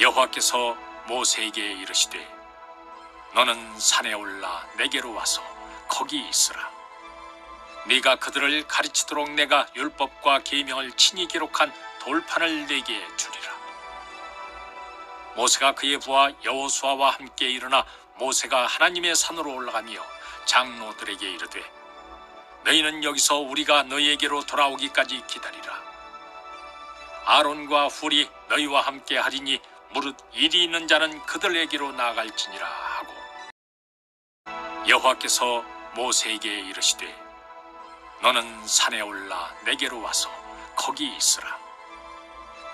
여호와께서 모세에게 이르시되 너는 산에 올라 내게로 와서 거기 있으라. 네가 그들을 가르치도록 내가 율법과 계명을 친히 기록한 돌판을 내게 주리라. 모세가 그의 부하 여호수아와 함께 일어나 모세가 하나님의 산으로 올라가며 장로들에게 이르되 너희는 여기서 우리가 너희에게로 돌아오기까지 기다리라. 아론과 훌이 너희와 함께 하리니 무릇 일이 있는 자는 그들에게로 나아갈지니라 하고 여호와께서 모세에게 이르시되 너는 산에 올라 내게로 와서 거기 있으라.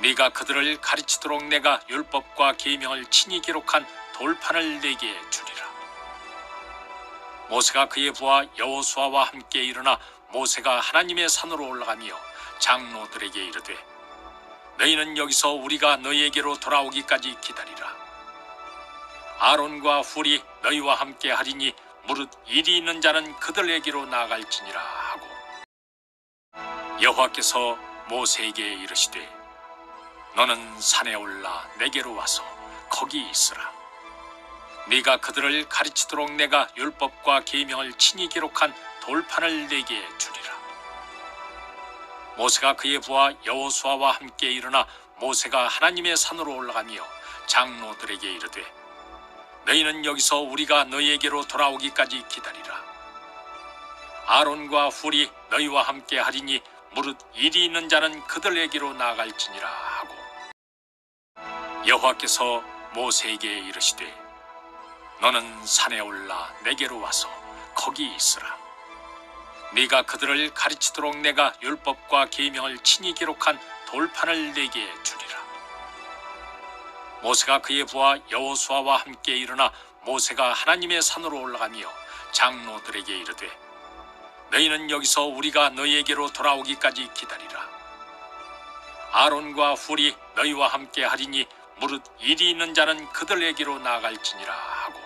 네가 그들을 가르치도록 내가 율법과 계명을 친히 기록한 돌판을 내게 주리라. 모세가 그의 부하 여호수아와 함께 일어나 모세가 하나님의 산으로 올라가며 장로들에게 이르되 너희는 여기서 우리가 너희에게로 돌아오기까지 기다리라. 아론과 훌이 너희와 함께 하리니 무릇 일이 있는 자는 그들에게로 나아갈지니라 하고 여호와께서 모세에게 이르시되 너는 산에 올라 내게로 와서 거기 있으라. 네가 그들을 가르치도록 내가 율법과 계명을 친히 기록한 돌판을 내게 주리라. 모세가 그의 부하 여호수아와 함께 일어나 모세가 하나님의 산으로 올라가며 장로들에게 이르되 너희는 여기서 우리가 너희에게로 돌아오기까지 기다리라. 아론과 훌이 너희와 함께 하리니 무릇 일이 있는 자는 그들에게로 나아갈지니라 하고 여호와께서 모세에게 이르시되 너는 산에 올라 내게로 와서 거기 있으라 네가 그들을 가르치도록 내가 율법과 계명을 친히 기록한 돌판을 내게 주리라. 모세가 그의 부하 여호수아와 함께 일어나 모세가 하나님의 산으로 올라가며 장로들에게 이르되 너희는 여기서 우리가 너희에게로 돌아오기까지 기다리라. 아론과 훌이 너희와 함께 하리니 무릇 일이 있는 자는 그들에게로 나아갈지니라 하고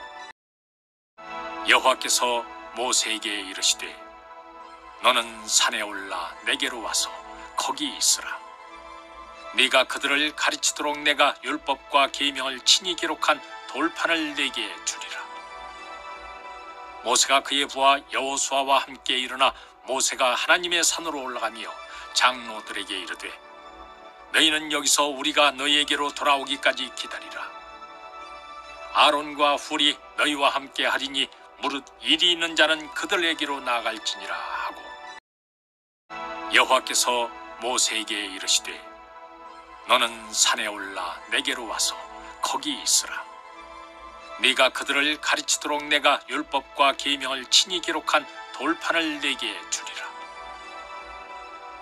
여호와께서 모세에게 이르시되 너는 산에 올라 내게로 와서 거기 있으라. 네가 그들을 가르치도록 내가 율법과 계명을 친히 기록한 돌판을 내게 주리라. 모세가 그의 부하 여호수아와 함께 일어나 모세가 하나님의 산으로 올라가며 장로들에게 이르되 너희는 여기서 우리가 너희에게로 돌아오기까지 기다리라. 아론과 훌이 너희와 함께 하리니 무릇 일이 있는 자는 그들에게로 나아갈지니라 여호와께서 모세에게 이르시되 너는 산에 올라 내게로 와서 거기 있으라. 네가 그들을 가르치도록 내가 율법과 계명을 친히 기록한 돌판을 내게 주리라.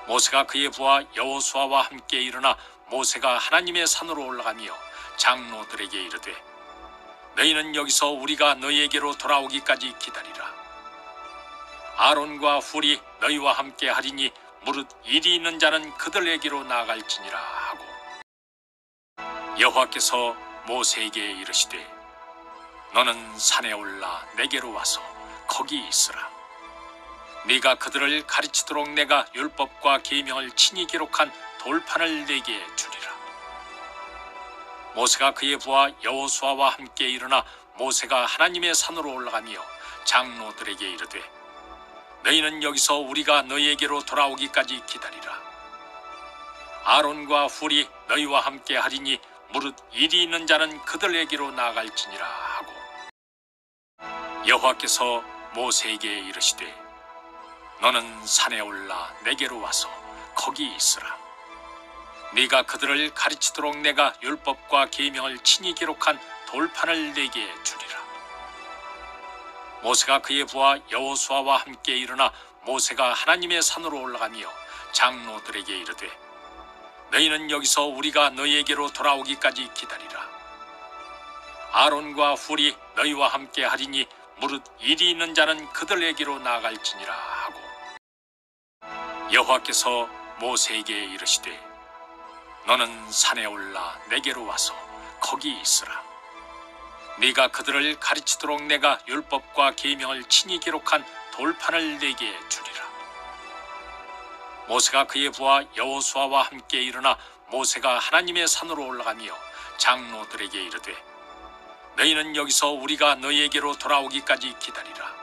모세가 그의 부하 여호수아와 함께 일어나 모세가 하나님의 산으로 올라가며 장로들에게 이르되 너희는 여기서 우리가 너희에게로 돌아오기까지 기다리라. 아론과 훌이 너희와 함께 하리니 무릇 일이 있는 자는 그들에게로 나아갈지니라 하고 여호와께서 모세에게 이르시되 너는 산에 올라 내게로 와서 거기 있으라. 네가 그들을 가르치도록 내가 율법과 계명을 친히 기록한 돌판을 내게 주리라. 모세가 그의 부하 여호수아와 함께 일어나 모세가 하나님의 산으로 올라가며 장로들에게 이르되 너희는 여기서 우리가 너희에게로 돌아오기까지 기다리라. 아론과 훌이 너희와 함께 하리니 무릇 일이 있는 자는 그들에게로 나아갈지니라 하고 여호와께서 모세에게 이르시되 너는 산에 올라 내게로 와서 거기 있으라. 네가 그들을 가르치도록 내가 율법과 계명을 친히 기록한 돌판을 내게 주리라. 모세가 그의 부하 여호수아와 함께 일어나 모세가 하나님의 산으로 올라가며 장로들에게 이르되 너희는 여기서 우리가 너희에게로 돌아오기까지 기다리라. 아론과 훌이 너희와 함께 하리니 무릇 일이 있는 자는 그들에게로 나아갈지니라 하고 여호와께서 모세에게 이르시되 너는 산에 올라 내게로 와서 거기 있으라 네가 그들을 가르치도록 내가 율법과 계명을 친히 기록한 돌판을 내게 주리라. 모세가 그의 부하 여호수아와 함께 일어나 모세가 하나님의 산으로 올라가며 장로들에게 이르되 너희는 여기서 우리가 너희에게로 돌아오기까지 기다리라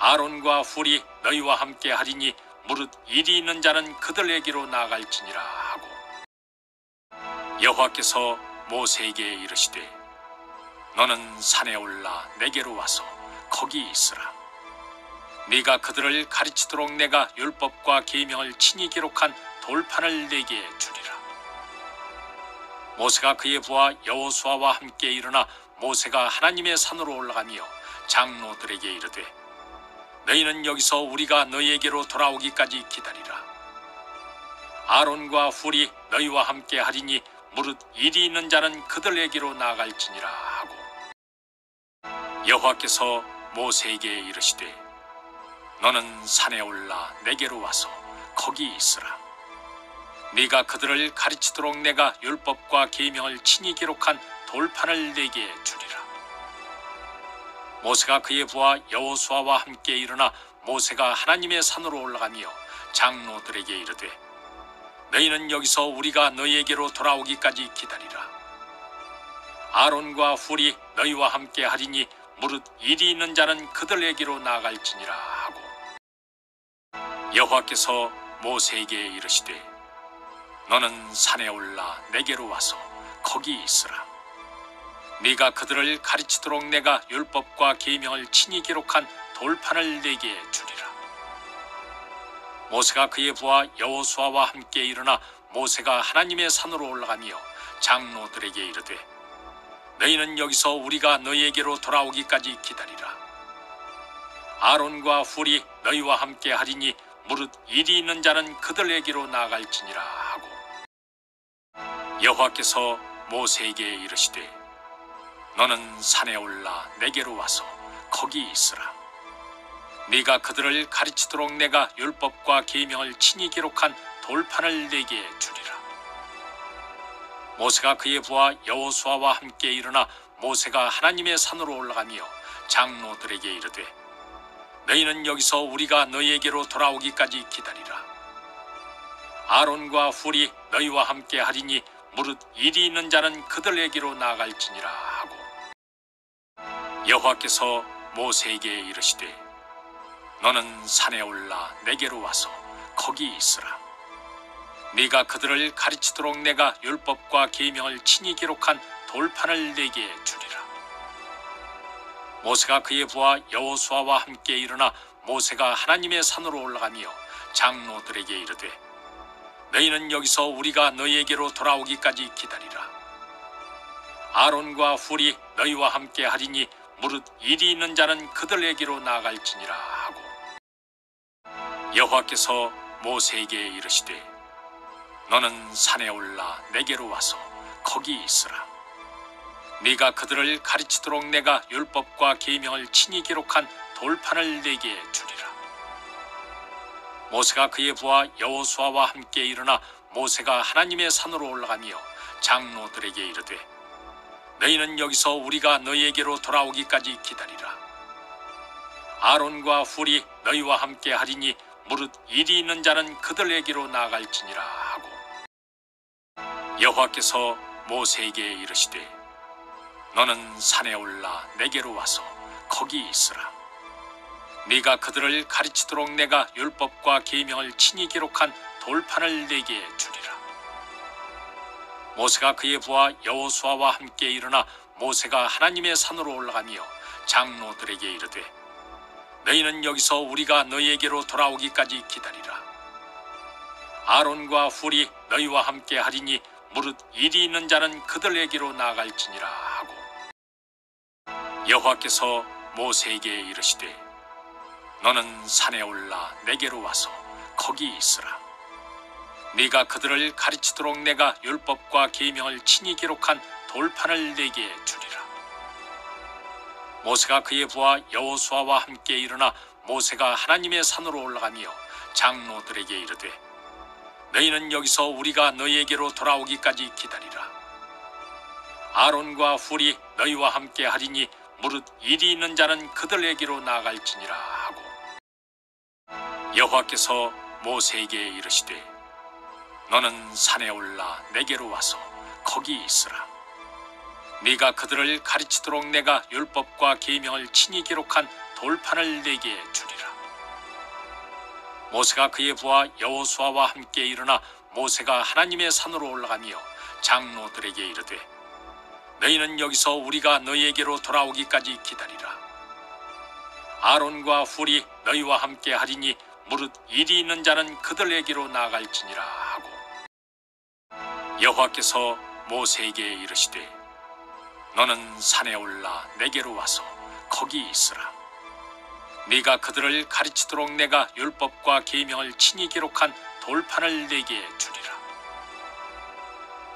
아론과 훌이 너희와 함께 하리니 무릇 일이 있는 자는 그들에게로 나아갈지니라 하고 여호와께서 모세에게 이르시되 너는 산에 올라 내게로 와서 거기 있으라. 네가 그들을 가르치도록 내가 율법과 계명을 친히 기록한 돌판을 내게 주리라. 모세가 그의 부하 여호수아와 함께 일어나 모세가 하나님의 산으로 올라가며 장로들에게 이르되 너희는 여기서 우리가 너희에게로 돌아오기까지 기다리라. 아론과 훌이 너희와 함께 하리니 무릇 일이 있는 자는 그들에게로 나아갈지니라 여호와께서 모세에게 이르시되 너는 산에 올라 내게로 와서 거기 있으라. 네가 그들을 가르치도록 내가 율법과 계명을 친히 기록한 돌판을 내게 주리라. 모세가 그의 부하 여호수아와 함께 일어나 모세가 하나님의 산으로 올라가며 장로들에게 이르되 너희는 여기서 우리가 너희에게로 돌아오기까지 기다리라. 아론과 훌이 너희와 함께 하리니 무릇 일이 있는 자는 그들에게로 나아갈지니라 하고 여호와께서 모세에게 이르시되 너는 산에 올라 내게로 와서 거기 있으라. 네가 그들을 가르치도록 내가 율법과 계명을 친히 기록한 돌판을 내게 주리라. 모세가 그의 부하 여호수아와 함께 일어나 모세가 하나님의 산으로 올라가며 장로들에게 이르되 너희는 여기서 우리가 너희에게로 돌아오기까지 기다리라. 아론과 훌이 너희와 함께 하리니 무릇 일이 있는 자는 그들에게로 나아갈지니라 하고 여호와께서 모세에게 이르시되 너는 산에 올라 내게로 와서 거기 있으라. 네가 그들을 가르치도록 내가 율법과 계명을 친히 기록한 돌판을 내게 주리라 모세가 그의 부하 여호수아와 함께 일어나 모세가 하나님의 산으로 올라가며 장로들에게 이르되 너희는 여기서 우리가 너희에게로 돌아오기까지 기다리라. 아론과 훌이 너희와 함께 하리니 무릇 일이 있는 자는 그들에게로 나아갈지니라 하고 여호와께서 모세에게 이르시되 너는 산에 올라 내게로 와서 거기 있으라 네가 그들을 가르치도록 내가 율법과 계명을 친히 기록한 돌판을 내게 주리라. 모세가 그의 부하 여호수아와 함께 일어나 모세가 하나님의 산으로 올라가며 장로들에게 이르되 너희는 여기서 우리가 너희에게로 돌아오기까지 기다리라. 아론과 훌이 너희와 함께 하리니 무릇 일이 있는 자는 그들에게로 나아갈지니라 하고 여호와께서 모세에게 이르시되 너는 산에 올라 내게로 와서 거기 있으라. 네가 그들을 가르치도록 내가 율법과 계명을 친히 기록한 돌판을 내게 주리라. 모세가 그의 부하 여호수아와 함께 일어나 모세가 하나님의 산으로 올라가며 장로들에게 이르되 너희는 여기서 우리가 너희에게로 돌아오기까지 기다리라. 아론과 훌이 너희와 함께 하리니 무릇 일이 있는 자는 그들에게로 나아갈지니라 여호와께서 모세에게 이르시되 너는 산에 올라 내게로 와서 거기 있으라. 네가 그들을 가르치도록 내가 율법과 계명을 친히 기록한 돌판을 내게 주리라. 모세가 그의 부하 여호수아와 함께 일어나 모세가 하나님의 산으로 올라가며 장로들에게 이르되 너희는 여기서 우리가 너희에게로 돌아오기까지 기다리라. 아론과 훌이 너희와 함께 하리니 무릇 일이 있는 자는 그들에게로 나아갈지니라 하고 여호와께서 모세에게 이르시되 너는 산에 올라 내게로 와서 거기 있으라. 네가 그들을 가르치도록 내가 율법과 계명을 친히 기록한 돌판을 내게 주리라. 모세가 그의 부하 여호수아와 함께 일어나 모세가 하나님의 산으로 올라가며 장로들에게 이르되 너희는 여기서 우리가 너희에게로 돌아오기까지 기다리라 아론과 훌이 너희와 함께 하리니 무릇 일이 있는 자는 그들에게로 나아갈지니라 하고 여호와께서 모세에게 이르시되 너는 산에 올라 내게로 와서 거기 있으라. 네가 그들을 가르치도록 내가 율법과 계명을 친히 기록한 돌판을 내게 주리라. 모세가 그의 부하 여호수아와 함께 일어나 모세가 하나님의 산으로 올라가며 장로들에게 이르되 너희는 여기서 우리가 너희에게로 돌아오기까지 기다리라. 아론과 훌이 너희와 함께 하리니 무릇 일이 있는 자는 그들에게로 나아갈지니라 하고 여호와께서 모세에게 이르시되 너는 산에 올라 내게로 와서 거기 있으라. 네가 그들을 가르치도록 내가 율법과 계명을 친히 기록한 돌판을 내게 주리라.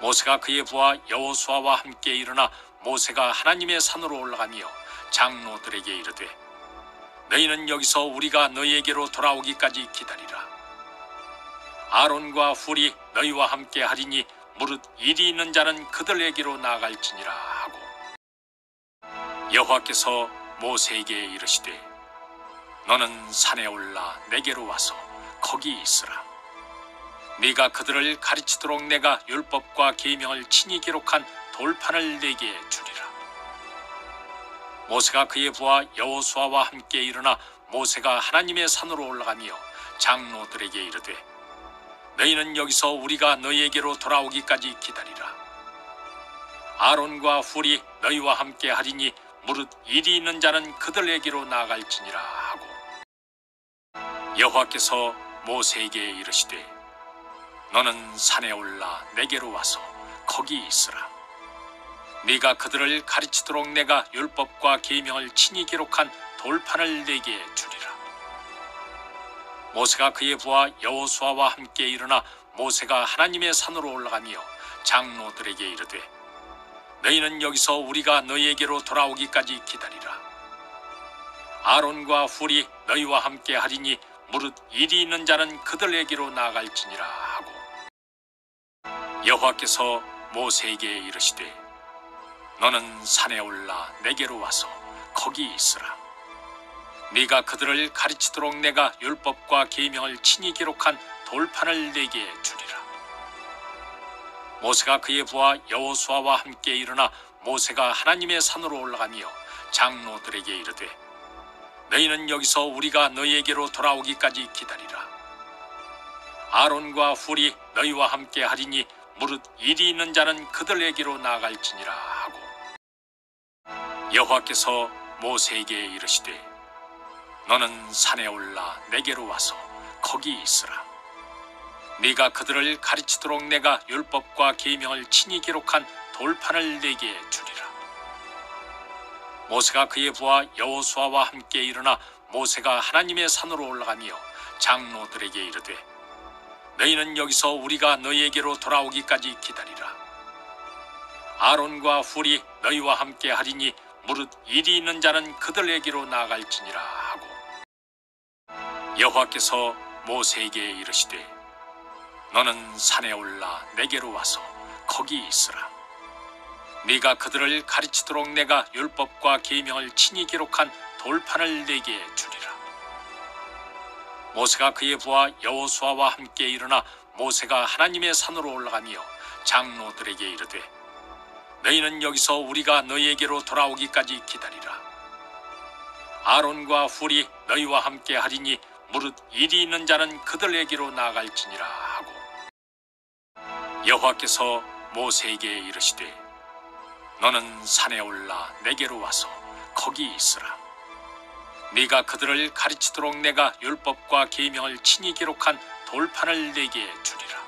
모세가 그의 부하 여호수아와 함께 일어나 모세가 하나님의 산으로 올라가며 장로들에게 이르되 너희는 여기서 우리가 너희에게로 돌아오기까지 기다리라. 아론과 훌이 너희와 함께 하리니 무릇 일이 있는 자는 그들에게로 나아갈지니라 하고 여호와께서 모세에게 이르시되 너는 산에 올라 내게로 와서 거기 있으라. 네가 그들을 가르치도록 내가 율법과 계명을 친히 기록한 돌판을 내게 주리라. 모세가 그의 부하 여호수아와 함께 일어나 모세가 하나님의 산으로 올라가며 장로들에게 이르되 너희는 여기서 우리가 너희에게로 돌아오기까지 기다리라. 아론과 훌이 너희와 함께 하리니 무릇 일이 있는 자는 그들에게로 나아갈지니라 여호와께서 모세에게 이르시되 너는 산에 올라 내게로 와서 거기 있으라. 네가 그들을 가르치도록 내가 율법과 계명을 친히 기록한 돌판을 내게 주리라. 모세가 그의 부하 여호수아와 함께 일어나 모세가 하나님의 산으로 올라가며 장로들에게 이르되 너희는 여기서 우리가 너희에게로 돌아오기까지 기다리라. 아론과 훌이 너희와 함께 하리니 무릇 일이 있는 자는 그들에게로 나아갈지니라 하고 여호와께서 모세에게 이르시되 너는 산에 올라 내게로 와서 거기 있으라. 네가 그들을 가르치도록 내가 율법과 계명을 친히 기록한 돌판을 내게 주리라. 모세가 그의 부하 여호수아와 함께 일어나 모세가 하나님의 산으로 올라가며 장로들에게 이르되 너희는 여기서 우리가 너희에게로 돌아오기까지 기다리라. 아론과 훌이 너희와 함께 하리니 무릇 일이 있는 자는 그들에게로 나아갈지니라 하고 여호와께서 모세에게 이르시되 너는 산에 올라 내게로 와서 거기 있으라. 네가 그들을 가르치도록 내가 율법과 계명을 친히 기록한 돌판을 내게 주리라. 모세가 그의 부하 여호수아와 함께 일어나 모세가 하나님의 산으로 올라가며 장로들에게 이르되 너희는 여기서 우리가 너희에게로 돌아오기까지 기다리라. 아론과 훌이 너희와 함께 하리니 무릇 일이 있는 자는 그들에게로 나아갈지니라 하고 여호와께서 모세에게 이르시되 너는 산에 올라 내게로 와서 거기 있으라. 네가 그들을 가르치도록 내가 율법과 계명을 친히 기록한 돌판을 내게 주리라. 모세가 그의 부하 여호수아와 함께 일어나 모세가 하나님의 산으로 올라가며 장로들에게 이르되 너희는 여기서 우리가 너희에게로 돌아오기까지 기다리라. 아론과 훌이 너희와 함께 하리니 무릇 일이 있는 자는 그들에게로 나아갈지니라 하고 여호와께서 모세에게 이르시되 너는 산에 올라 내게로 와서 거기 있으라. 네가 그들을 가르치도록 내가 율법과 계명을 친히 기록한 돌판을 내게 주리라.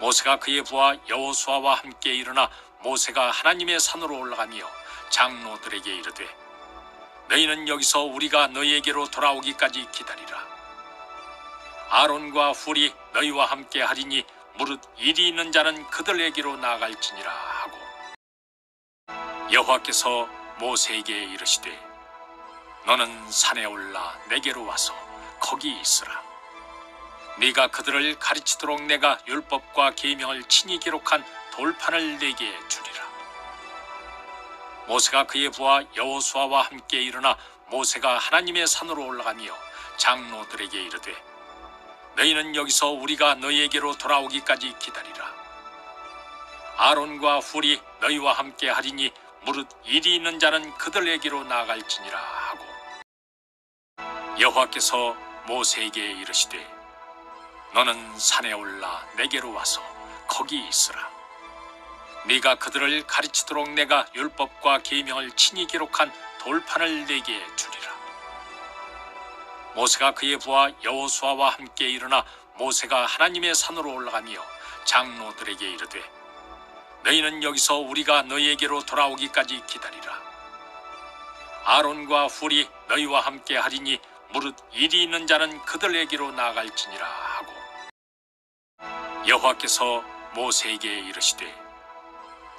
모세가 그의 부하 여호수아와 함께 일어나 모세가 하나님의 산으로 올라가며 장로들에게 이르되 너희는 여기서 우리가 너희에게로 돌아오기까지 기다리라. 아론과 훌이 너희와 함께 하리니 무릇 일이 있는 자는 그들에게로 나아갈지니라 여호와께서 모세에게 이르시되 너는 산에 올라 내게로 와서 거기 있으라. 네가 그들을 가르치도록 내가 율법과 계명을 친히 기록한 돌판을 내게 주리라. 모세가 그의 부하 여호수아와 함께 일어나 모세가 하나님의 산으로 올라가며 장로들에게 이르되 너희는 여기서 우리가 너희에게로 돌아오기까지 기다리라. 아론과 훌이 너희와 함께 하리니 무릇 일이 있는 자는 그들에게로 나아갈지니라 하고 여호와께서 모세에게 이르시되 너는 산에 올라 내게로 와서 거기 있으라. 네가 그들을 가르치도록 내가 율법과 계명을 친히 기록한 돌판을 내게 주리라. 모세가 그의 부하 여호수아와 함께 일어나 모세가 하나님의 산으로 올라가며 장로들에게 이르되 너희는 여기서 우리가 너희에게로 돌아오기까지 기다리라. 아론과 훌이 너희와 함께 하리니 무릇 일이 있는 자는 그들에게로 나아갈지니라 하고 여호와께서 모세에게 이르시되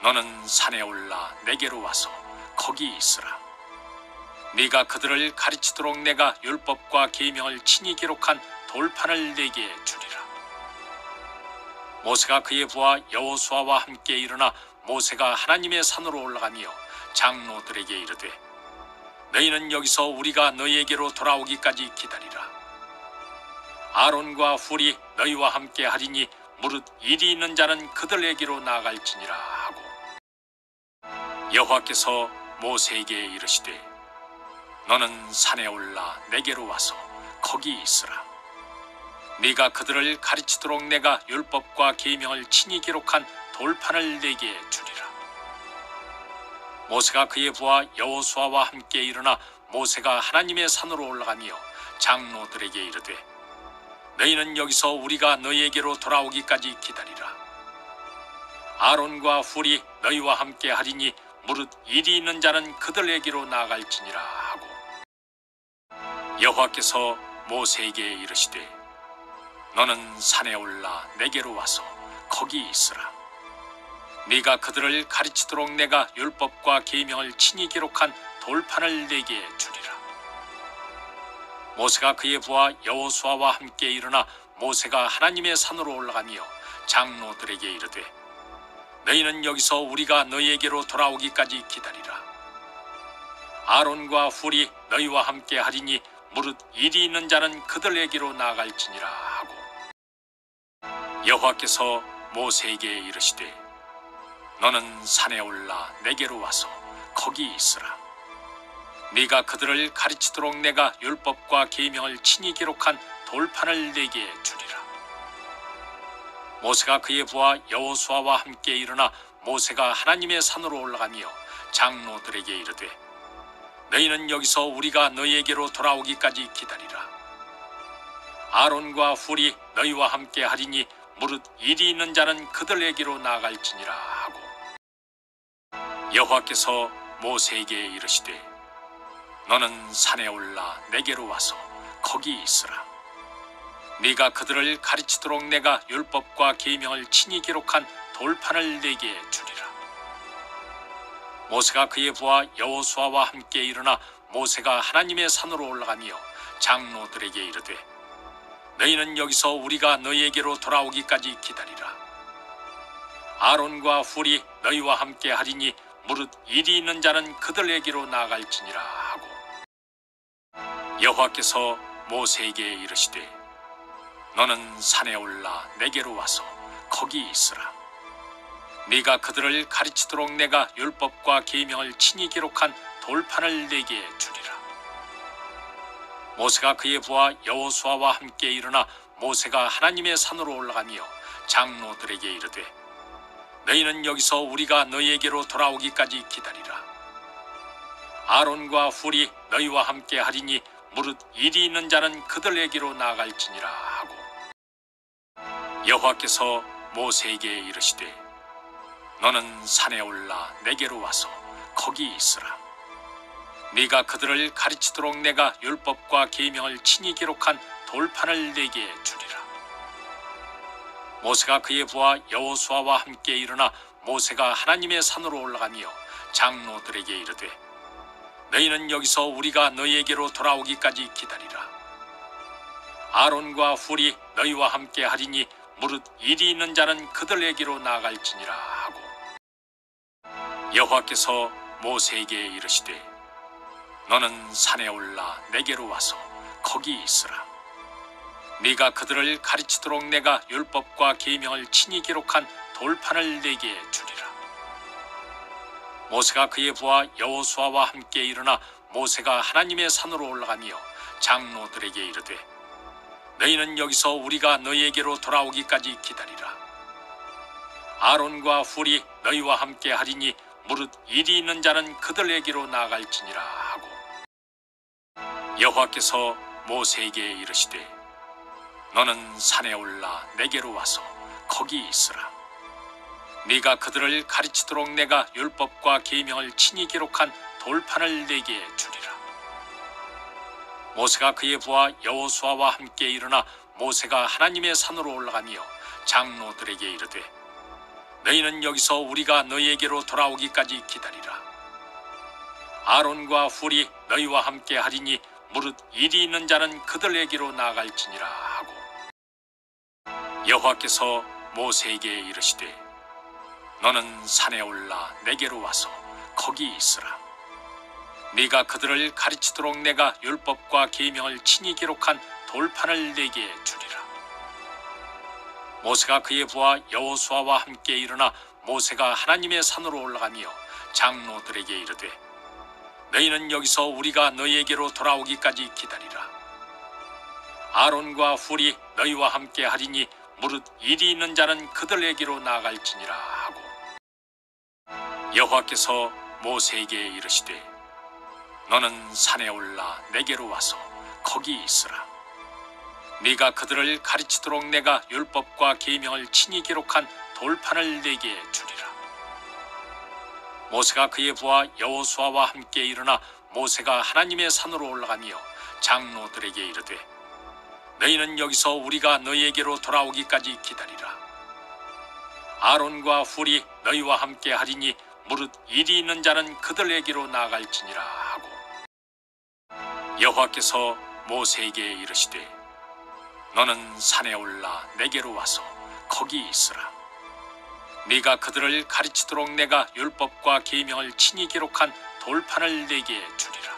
너는 산에 올라 내게로 와서 거기 있으라. 네가 그들을 가르치도록 내가 율법과 계명을 친히 기록한 돌판을 내게 주리라 모세가 그의 부하 여호수아와 함께 일어나 모세가 하나님의 산으로 올라가며 장로들에게 이르되 너희는 여기서 우리가 너희에게로 돌아오기까지 기다리라. 아론과 훌이 너희와 함께 하리니 무릇 일이 있는 자는 그들에게로 나아갈지니라 하고 여호와께서 모세에게 이르시되 너는 산에 올라 내게로 와서 거기 있으라 네가 그들을 가르치도록 내가 율법과 계명을 친히 기록한 돌판을 내게 주리라. 모세가 그의 부하 여호수아와 함께 일어나 모세가 하나님의 산으로 올라가며 장로들에게 이르되 너희는 여기서 우리가 너희에게로 돌아오기까지 기다리라. 아론과 훌이 너희와 함께 하리니 무릇 일이 있는 자는 그들에게로 나아갈지니라 하고 여호와께서 모세에게 이르시되 너는 산에 올라 내게로 와서 거기 있으라. 네가 그들을 가르치도록 내가 율법과 계명을 친히 기록한 돌판을 내게 주리라. 모세가 그의 부하 여호수아와 함께 일어나 모세가 하나님의 산으로 올라가며 장로들에게 이르되 너희는 여기서 우리가 너희에게로 돌아오기까지 기다리라. 아론과 훌이 너희와 함께 하리니 무릇 일이 있는 자는 그들에게로 나아갈지니라 하고 여호와께서 모세에게 이르시되 너는 산에 올라 내게로 와서 거기 있으라. 네가 그들을 가르치도록 내가 율법과 계명을 친히 기록한 돌판을 내게 주리라. 모세가 그의 부하 여호수아와 함께 일어나 모세가 하나님의 산으로 올라가며 장로들에게 이르되 너희는 여기서 우리가 너희에게로 돌아오기까지 기다리라. 아론과 훌이 너희와 함께 하리니 무릇 일이 있는 자는 그들에게로 나아갈지니라 하고 여호와께서 모세에게 이르시되 너는 산에 올라 내게로 와서 거기 있으라. 네가 그들을 가르치도록 내가 율법과 계명을 친히 기록한 돌판을 내게 주리라. 모세가 그의 부하 여호수아와 함께 일어나 모세가 하나님의 산으로 올라가며 장로들에게 이르되 너희는 여기서 우리가 너희에게로 돌아오기까지 기다리라. 아론과 훌이 너희와 함께 하리니 무릇 일이 있는 자는 그들에게로 나아갈지니라 하고 여호와께서 모세에게 이르시되 너는 산에 올라 내게로 와서 거기 있으라. 네가 그들을 가르치도록 내가 율법과 계명을 친히 기록한 돌판을 내게 주리라 모세가 그의 부하 여호수아와 함께 일어나 모세가 하나님의 산으로 올라가며 장로들에게 이르되 너희는 여기서 우리가 너희에게로 돌아오기까지 기다리라. 아론과 훌이 너희와 함께 하리니 무릇 일이 있는 자는 그들에게로 나아갈지니라 하고 여호와께서 모세에게 이르시되 너는 산에 올라 내게로 와서 거기 있으라 네가 그들을 가르치도록 내가 율법과 계명을 친히 기록한 돌판을 내게 주리라. 모세가 그의 부하 여호수아와 함께 일어나 모세가 하나님의 산으로 올라가며 장로들에게 이르되 너희는 여기서 우리가 너희에게로 돌아오기까지 기다리라. 아론과 훌이 너희와 함께 하리니 무릇 일이 있는 자는 그들에게로 나아갈지니라 하고 여호와께서 모세에게 이르시되 너는 산에 올라 내게로 와서 거기 있으라. 네가 그들을 가르치도록 내가 율법과 계명을 친히 기록한 돌판을 내게 주리라. 모세가 그의 부하 여호수아와 함께 일어나 모세가 하나님의 산으로 올라가며 장로들에게 이르되 너희는 여기서 우리가 너희에게로 돌아오기까지 기다리라. 아론과 훌이 너희와 함께 하리니 무릇 일이 있는 자는 그들에게로 나아갈지니라 하고 여호와께서 모세에게 이르시되 너는 산에 올라 내게로 와서 거기 있으라. 네가 그들을 가르치도록 내가 율법과 계명을 친히 기록한 돌판을 내게 주리라. 모세가 그의 부하 여호수아와 함께 일어나 모세가 하나님의 산으로 올라가며 장로들에게 이르되 너희는 여기서 우리가 너희에게로 돌아오기까지 기다리라. 아론과 훌이 너희와 함께 하리니 무릇 일이 있는 자는 그들에게로 나아갈지니라 하고 여호와께서 모세에게 이르시되 너는 산에 올라 내게로 와서 거기 있으라. 네가 그들을 가르치도록 내가 율법과 계명을 친히 기록한 돌판을 내게 주리라. 모세가 그의 부하 여호수아와 함께 일어나 모세가 하나님의 산으로 올라가며 장로들에게 이르되 너희는 여기서 우리가 너희에게로 돌아오기까지 기다리라. 아론과 훌이 너희와 함께 하리니 무릇 일이 있는 자는 그들에게로 나아갈지니라 하고 여호와께서 모세에게 이르시되 너는 산에 올라 내게로 와서 거기 있으라. 네가 그들을 가르치도록 내가 율법과 계명을 친히 기록한 돌판을 내게 주리라 모세가 그의 부하 여호수아와 함께 일어나 모세가 하나님의 산으로 올라가며 장로들에게 이르되 너희는 여기서 우리가 너희에게로 돌아오기까지 기다리라. 아론과 훌이 너희와 함께 하리니 무릇 일이 있는 자는 그들에게로 나아갈지니라 하고 여호와께서 모세에게 이르시되 너는 산에 올라 내게로 와서 거기 있으라 네가 그들을 가르치도록 내가 율법과 계명을 친히 기록한 돌판을 내게 주리라.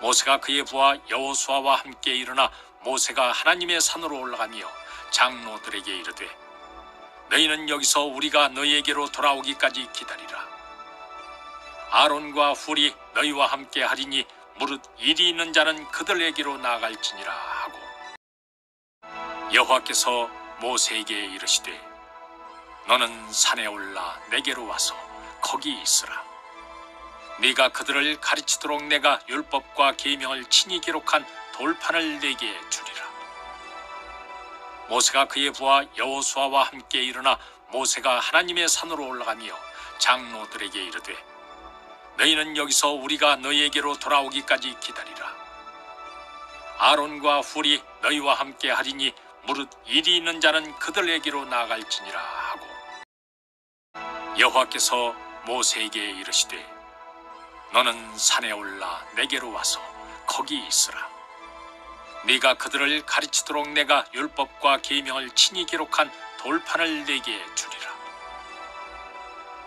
모세가 그의 부하 여호수아와 함께 일어나 모세가 하나님의 산으로 올라가며 장로들에게 이르되 너희는 여기서 우리가 너희에게로 돌아오기까지 기다리라. 아론과 훌이 너희와 함께 하리니 무릇 일이 있는 자는 그들에게로 나아갈지니라 하고 여호와께서 모세에게 이르시되 너는 산에 올라 내게로 와서 거기 있으라. 네가 그들을 가르치도록 내가 율법과 계명을 친히 기록한 돌판을 내게 주리라. 모세가 그의 부하 여호수아와 함께 일어나 모세가 하나님의 산으로 올라가며 장로들에게 이르되 너희는 여기서 우리가 너희에게로 돌아오기까지 기다리라. 아론과 훌이 너희와 함께 하리니 무릇 일이 있는 자는 그들에게로 나아갈지니라 하고 여호와께서 모세에게 이르시되 너는 산에 올라 내게로 와서 거기 있으라. 네가 그들을 가르치도록 내가 율법과 계명을 친히 기록한 돌판을 내게 주리라.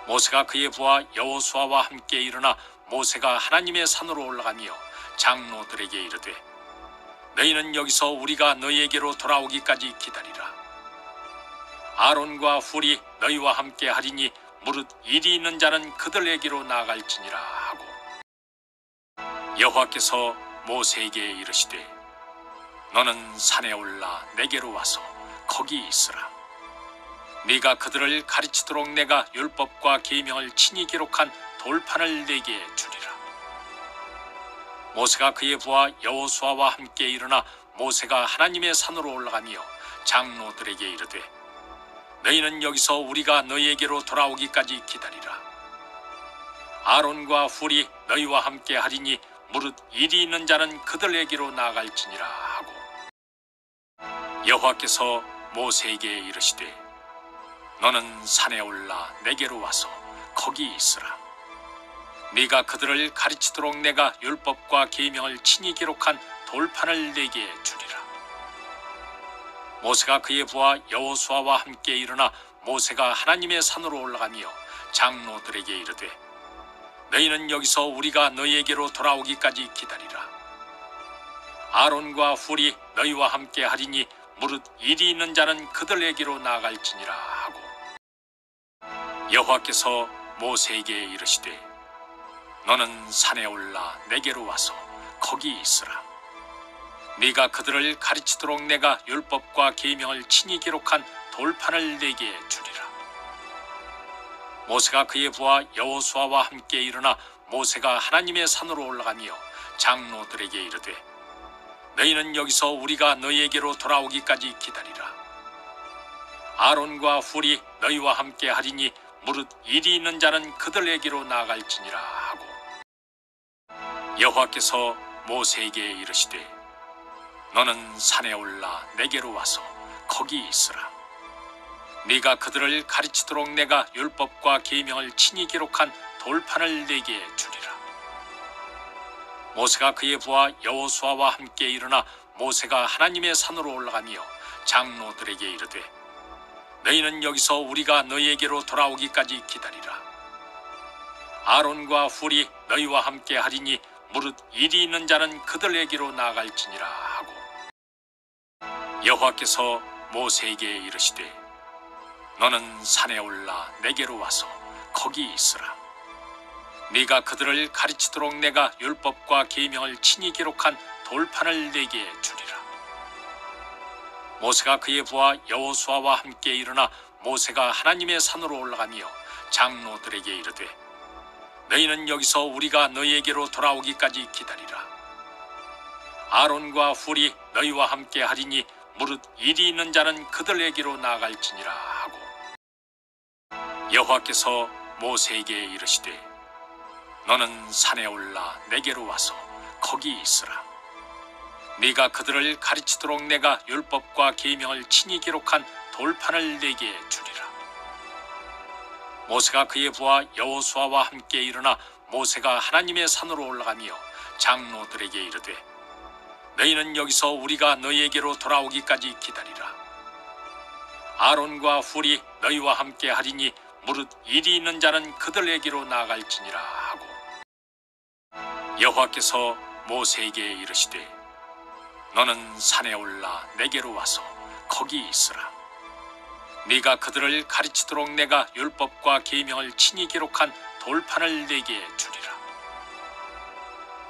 모세가 그의 부하 여호수아와 함께 일어나 모세가 하나님의 산으로 올라가며 장로들에게 이르되 너희는 여기서 우리가 너희에게로 돌아오기까지 기다리라. 아론과 훌이 너희와 함께 하리니 무릇 일이 있는 자는 그들에게로 나아갈지니라 하고 여호와께서 모세에게 이르시되 너는 산에 올라 내게로 와서 거기 있으라. 네가 그들을 가르치도록 내가 율법과 계명을 친히 기록한 돌판을 내게 주리라. 모세가 그의 부하 여호수아와 함께 일어나 모세가 하나님의 산으로 올라가며 장로들에게 이르되 너희는 여기서 우리가 너희에게로 돌아오기까지 기다리라. 아론과 훌이 너희와 함께 하리니 무릇 일이 있는 자는 그들에게로 나아갈지니라 하고 여호와께서 모세에게 이르시되 너는 산에 올라 내게로 와서 거기 있으라. 네가 그들을 가르치도록 내가 율법과 계명을 친히 기록한 돌판을 내게 주리라 모세가 그의 부하 여호수아와 함께 일어나 모세가 하나님의 산으로 올라가며 장로들에게 이르되 너희는 여기서 우리가 너희에게로 돌아오기까지 기다리라. 아론과 훌이 너희와 함께 하리니 무릇 일이 있는 자는 그들에게로 나아갈지니라 하고 여호와께서 모세에게 이르시되 너는 산에 올라 내게로 와서 거기 있으라 네가 그들을 가르치도록 내가 율법과 계명을 친히 기록한 돌판을 내게 주리라. 모세가 그의 부하 여호수아와 함께 일어나 모세가 하나님의 산으로 올라가며 장로들에게 이르되 너희는 여기서 우리가 너희에게로 돌아오기까지 기다리라. 아론과 훌이 너희와 함께 하리니 무릇 일이 있는 자는 그들에게로 나아갈지니라 하고 여호와께서 모세에게 이르시되 너는 산에 올라 내게로 와서 거기 있으라 네가 그들을 가르치도록 내가 율법과 계명을 친히 기록한 돌판을 내게 주리라 모세가 그의 부하 여호수아와 함께 일어나 모세가 하나님의 산으로 올라가며 장로들에게 이르되 너희는 여기서 우리가 너희에게로 돌아오기까지 기다리라. 아론과 훌이 너희와 함께 하리니 무릇 일이 있는 자는 그들에게로 나아갈지니라 하고 여호와께서 모세에게 이르시되 너는 산에 올라 내게로 와서 거기 있으라. 네가 그들을 가르치도록 내가 율법과 계명을 친히 기록한 돌판을 내게 주리라. 모세가 그의 부하 여호수아와 함께 일어나 모세가 하나님의 산으로 올라가며 장로들에게 이르되 너희는 여기서 우리가 너희에게로 돌아오기까지 기다리라 아론과 훌이 너희와 함께 하리니 무릇 일이 있는 자는 그들에게로 나아갈지니라 하고 여호와께서 모세에게 이르시되 너는 산에 올라 내게로 와서 거기 있으라 네가 그들을 가르치도록 내가 율법과 계명을 친히 기록한 돌판을 내게 주리라. 모세가 그의 부하 여호수아와 함께 일어나 모세가 하나님의 산으로 올라가며 장로들에게 이르되 너희는 여기서 우리가 너희에게로 돌아오기까지 기다리라. 아론과 훌이 너희와 함께 하리니 무릇 일이 있는 자는 그들에게로 나아갈지니라 하고 여호와께서 모세에게 이르시되 너는 산에 올라 내게로 와서 거기 있으라. 네가 그들을 가르치도록 내가 율법과 계명을 친히 기록한 돌판을 내게 주리라.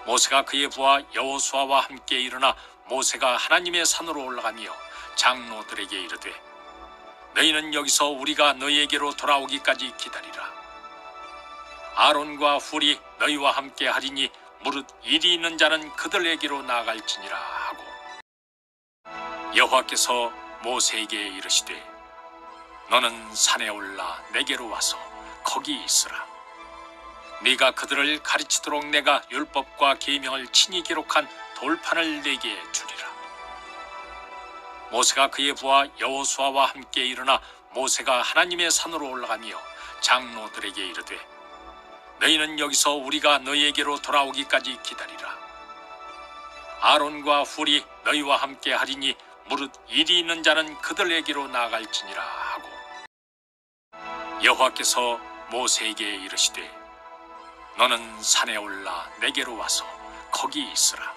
모세가 그의 부하 여호수아와 함께 일어나 모세가 하나님의 산으로 올라가며 장로들에게 이르되 너희는 여기서 우리가 너희에게로 돌아오기까지 기다리라. 아론과 훌이 너희와 함께 하리니 무릇 일이 있는 자는 그들에게로 나아갈지니라 하고 여호와께서 모세에게 이르시되 너는 산에 올라 내게로 와서 거기 있으라 네가 그들을 가르치도록 내가 율법과 계명을 친히 기록한 돌판을 내게 주리라. 모세가 그의 부하 여호수아와 함께 일어나 모세가 하나님의 산으로 올라가며 장로들에게 이르되 너희는 여기서 우리가 너희에게로 돌아오기까지 기다리라. 아론과 훌이 너희와 함께 하리니 무릇 일이 있는 자는 그들에게로 나아갈지니라 하고 여호와께서 모세에게 이르시되 너는 산에 올라 내게로 와서 거기 있으라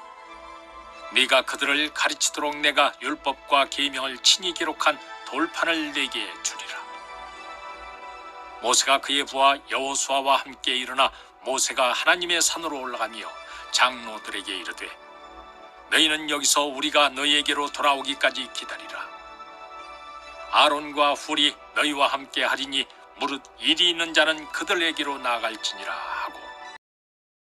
네가 그들을 가르치도록 내가 율법과 계명을 친히 기록한 돌판을 내게 주리라 모세가 그의 부하 여호수아와 함께 일어나 모세가 하나님의 산으로 올라가며 장로들에게 이르되 너희는 여기서 우리가 너희에게로 돌아오기까지 기다리라. 아론과 훌이 너희와 함께 하리니 무릇 일이 있는 자는 그들에게로 나아갈지니라 하고